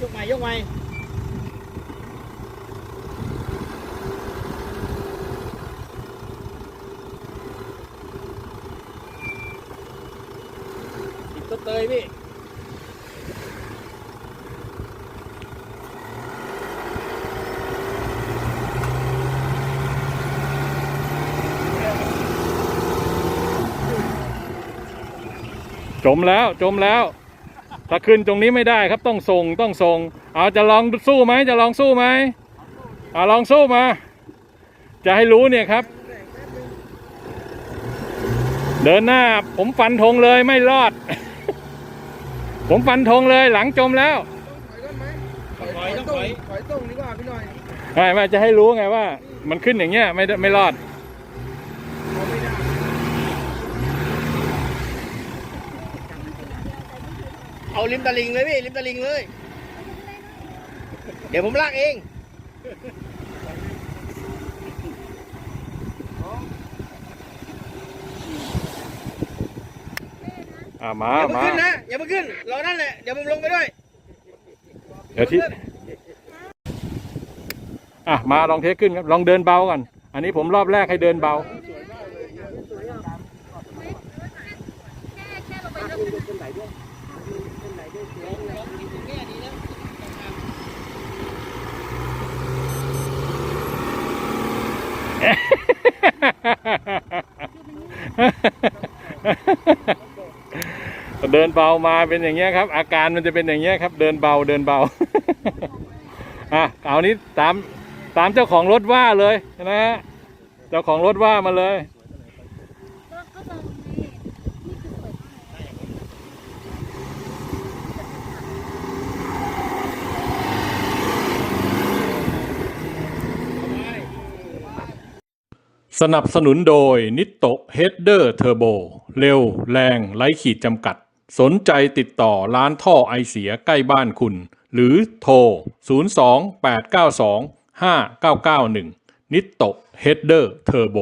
ยกใหม่ยกใหม่ติดต้นเตยพี่จมแล้ว จมแล้ว ถ้าขึ้นตรงนี้ไม่ได้ครับต้องส่งต้องส่งเอาจะลองสู้ไหมจะลองสู้ไหมเอาลองสู้มา จะให้รู้เนี่ยครับ เดินหน้าผมฟันธงเลยไม่รอด ผมฟันธงเลยหลังจมแล้วถอยต้องถอยถอยตรงดีกว่าพี่หน่อยไม่ไม่จะให้รู้ไงว่า มันขึ้นอย่างเงี้ยไม่ได้ไม่รอด เอาไม่ได้ เอาริมตะลิงเลยพี่ริมตะลิงเลย เดี๋ยวผมลากเองอ่ามาอย่าเพิ่งมาขึ้นนะอย่าเพิ่งขึ้นรอนั่นแหละเดี๋ยวผมลงไปด้วยเดี๋ยวที่อะมาลองเทคขึ้นครับลองเดินเบาก่อนอันนี้ผมรอบแรกให้เดินเบาเเดินเบามาเป็นอย่างเงี้ยครับ อาการมันจะเป็นอย่างเงี้ยครับ เดินเบาเดินเบาอะเอานี้ตามตามเจ้าของรถว่าเลยนะฮะเจ้าของรถว่ามาเลย สนับสนุนโดยนิตโตเฮดเดอร์เทอร์โบเร็ว แรง ไร้ขีดจำกัด สนใจติดต่อร้านท่อไอเสียใกล้บ้านคุณ หรือโทร 028925991 นิตโตเฮดเดอร์เทอร์โบ